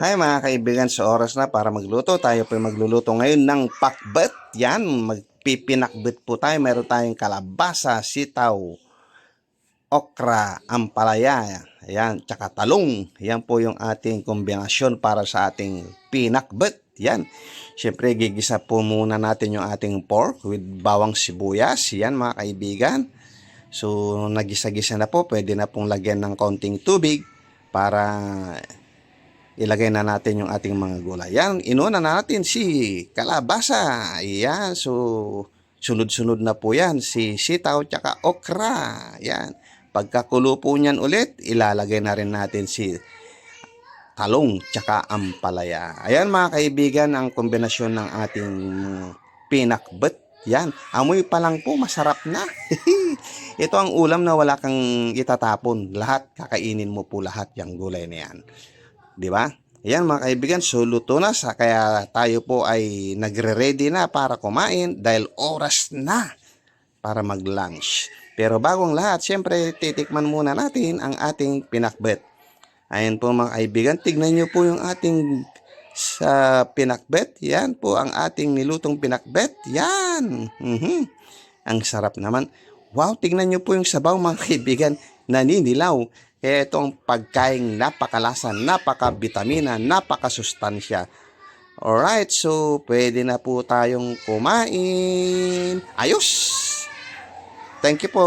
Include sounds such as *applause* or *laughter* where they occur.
Hi mga kaibigan, sa oras na para magluto. Tayo po magluluto ngayon ng pakbet. Yan, magpipinakbet po tayo. Meron tayong kalabasa, sitaw, okra, ampalaya, yan, tsaka talong. Yan po yung ating kombinasyon para sa ating pinakbet. Yan. Siyempre, gigisa po muna natin yung ating pork with bawang sibuyas. Yan mga kaibigan. So, nagisa-gisa na po. Pwede na pong lagyan ng konting tubig para ilagay na natin yung ating mga gulay. Yan, inuna na natin si kalabasa. Yan, so sunod-sunod na po yan. Si sitaw tsaka okra. Yan. Pagkakulo po niyan ulit, ilalagay na rin natin si talong tsaka ampalaya. Ayan mga kaibigan, ang kombinasyon ng ating pinakbet. Yan, amoy pa lang po, masarap na. *laughs* Ito ang ulam na wala kang itatapon. Lahat, kakainin mo po lahat yung gulay na yan. Di ba? Yan mga kaibigan, so luto na sa kaya tayo po ay nagre-ready na para kumain dahil oras na para mag-lunch. Pero bagong lahat, syempre titikman muna natin ang ating pinakbet. Ayan po mga kaibigan, tignan nyo po yung ating sa pinakbet. Yan po ang ating nilutong pinakbet. Yan. Mhm. Ang sarap naman. Wow, tignan nyo po yung sabaw mga kaibigan. Naninilaw. Kaya ito ang pagkaing napakalasa, napaka-vitamina, napaka-sustansya. Alright, so pwede na po tayong kumain. Ayos! Thank you po.